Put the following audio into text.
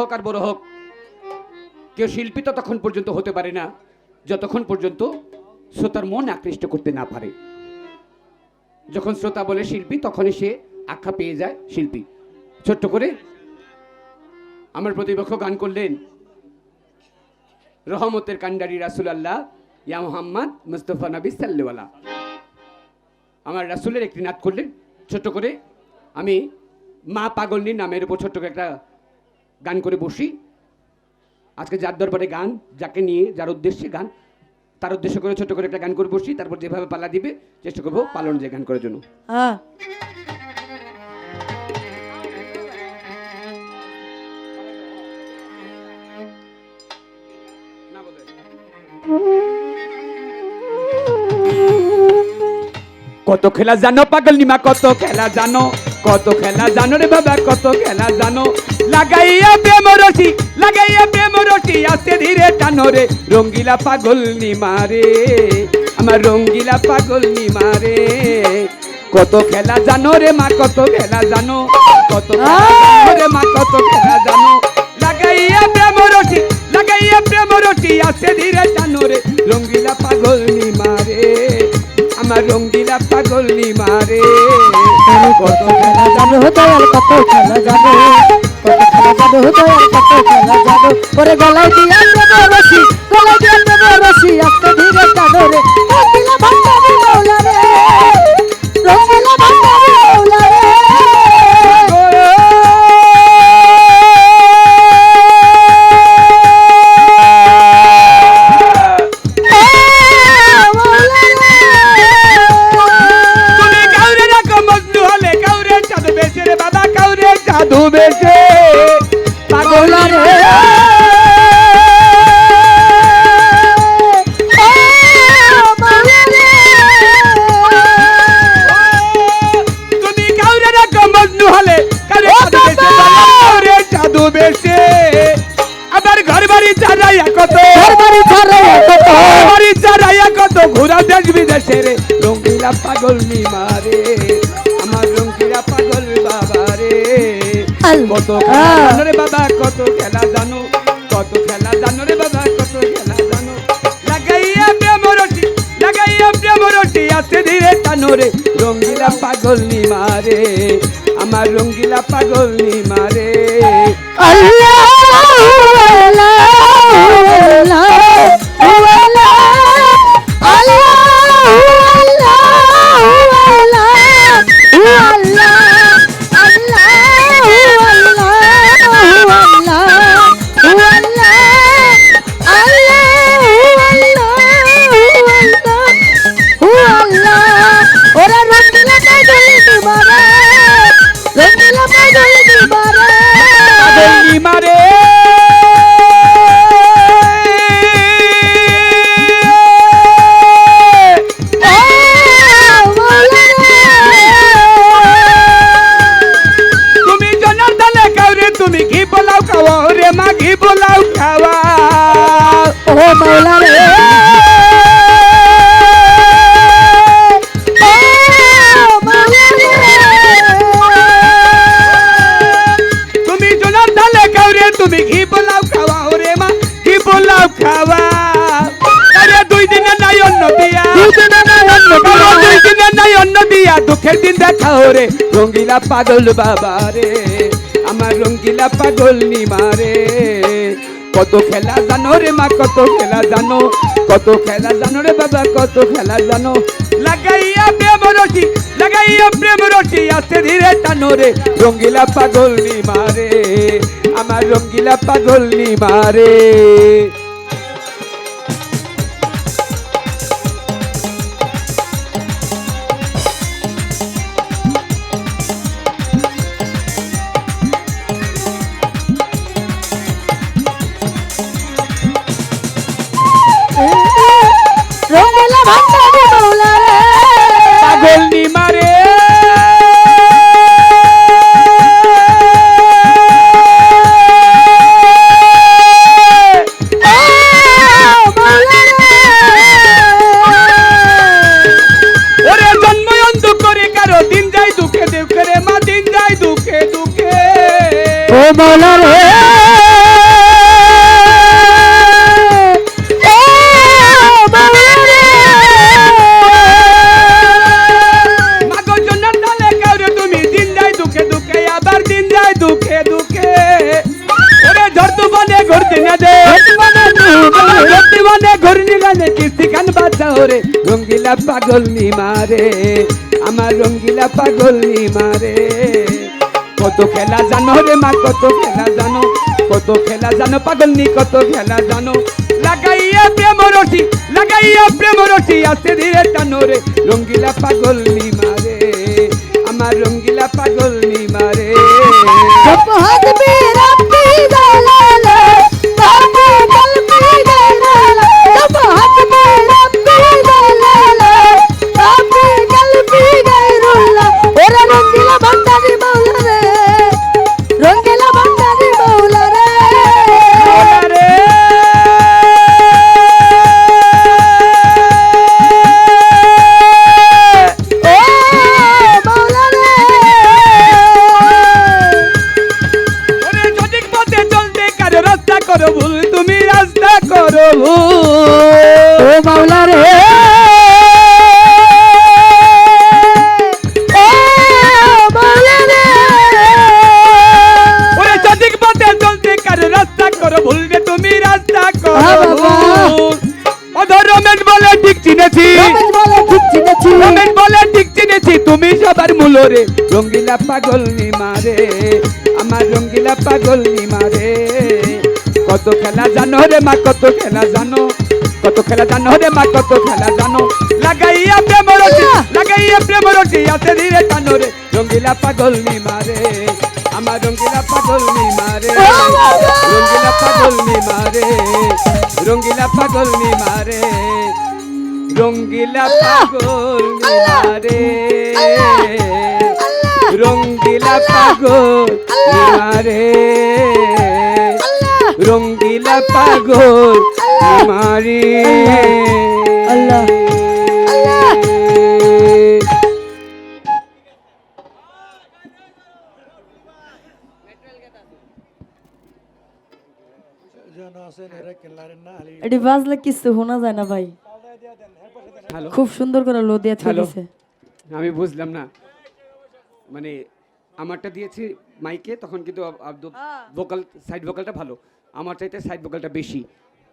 হোক আর বড় হোক, কেউ শিল্পী ততক্ষণ পর্যন্ত হতে পারে না, যতক্ষণ পর্যন্ত শ্রোতার মন আকৃষ্ট করতে না পারে। যখন শ্রোতা বলে শিল্পী, তখনই সে আখ্যা পেয়ে যায় শিল্পী। ছোট্ট করে আমার প্রতিপক্ষ গান করলেন রহমতের কান্ডারি রাসুল আল্লাহ ইয়া মোহাম্মদ মুস্তফা নবী সাল্লেওয়ালা আমার রাসুলের একটি নাট করলেন। ছোট্ট করে আমি মা পাগলনি নামের উপর ছোট্ট একটা গান করে বসি। আজকে যার দরবারে গান যাকে নিয়ে যার উদ্দেশ্যে গান তার উদ্দেশ্য করে ছোট্ট করে একটা গান করে বসি তারপর যেভাবে পালা দিবে চেষ্টা করব পালন যে গান করার জন্য। কত খেলা জানো পাগল নিমা কত খেলা জানো। কত খেলা জানো রে বাবা কত খেলা জানো? লাগাইয়া প্রেম রসি লাগাইয়া প্রেম রসি আস্তে ধীরে টানো রে। রঙ্গিলা পাগল নিমা রে আমার রঙ্গিলা পাগল নিমা রে। কত খেলা জানো রে মা কত খেলা জানো? কত রে মা কত খেলা জানো? লাগাইয়া প্রেম রসি লাগাইয়া প্রেম রসি আস্তে ধীরে টানো রে। রঙ্গিলা পাগল নিমা রে আমার রঙ্গিলা পাগল নিমারে কত খেলা জানো দয়াল কত খেলা জানো কত খেলা জানো দয়াল কত খেলা ওরে গলায় দিয়া কাউরে বেশে পাগল রে। বেশে বাবা! কাউরে জাদু বেশে আবার ঘর বাড়ি চারাইয়া কত। ঘর বাড়ি চারাইয়া কত। ঘোরা দেশ বিদেশে রে রঙ্গিলা পাগল নিমারে। কত খেলা জানো রে বাবা কত খেলা জানো কত খেলা জানো রে বাবা কত খেলা জানো। লাগাইয়া প্রেম রটি লাগাইয়া প্রেম রটি আছে ধীরে টানো রে। রঙ্গিলা পাগল নিমারে আমার রঙ্গিলা পাগল নিমারে দুঃখের দিন দেখাও রে। রঙ্গিলা পাগল বাবা রে। আমার রঙ্গিলা পাগল নিমারে কত খেলা জানো রে মা, কত খেলা জানো। কত খেলা জানো রে বাবা, কত খেলা জানো। লাগাইয়া প্রেম রটি লাগাইয়া প্রেম রটি আস্তে ধীরে টানো রে। রঙ্গিলা পাগল নিমারে আমার রঙ্গিলা পাগল নিমারে ভান্ডারি মৌলা রঙ্গিলা পাগল মারে আমার রঙ্গিলা পাগল মারে কত খেলা জানো রে মা, কত খেলা জানো, কত খেলা জানো পাগল কত খেলা জানো। লাগাইয়া প্রেম রসি, লাগাইয়া প্রেম রসি আস্তে ধীরে টানো রে রঙ্গিলা পাগল মারে আমার রঙ্গিলা পাগল মারে বলে ঠিক চিনেছি। রমেশ বলে ঠিক চিনেছি। তুমি সবার মূল রে রঙ্গিলা পাগল নি মারে আমার রঙ্গিলা পাগল নি মারে কত খেলা জানো রে মা কত খেলা জানো। কত খেলা জানো রে মা কত খেলা জানো। লাগাইয়া প্রেম রটি লাগাইয়া প্রেম রটি আছে ধীরে টানো রে। রঙ্গিলা পাগল নি মারে আমার রঙ্গিলা পাগল নি মারে ও বাবা! রঙ্গিলা পাগল নি মারে রঙ্গিলা পাগল নি মারে রঙ্গিলা পাগল মারে রঙ্গিলা পাগল মারে রঙ্গিলা পাগল মারে আল্লাহ, এটি বাজলে কিছু শোনা যায় না ভাই। খুব সুন্দর করে লো দিয়ে হ্যালো। আমি বুঝলাম না। মানে আমারটা দিয়েছি মাইকে তখন কিন্তু ভোকাল সাইড ভোকালটা ভালো। আমার চাইতে সাইড ভোকালটা বেশি।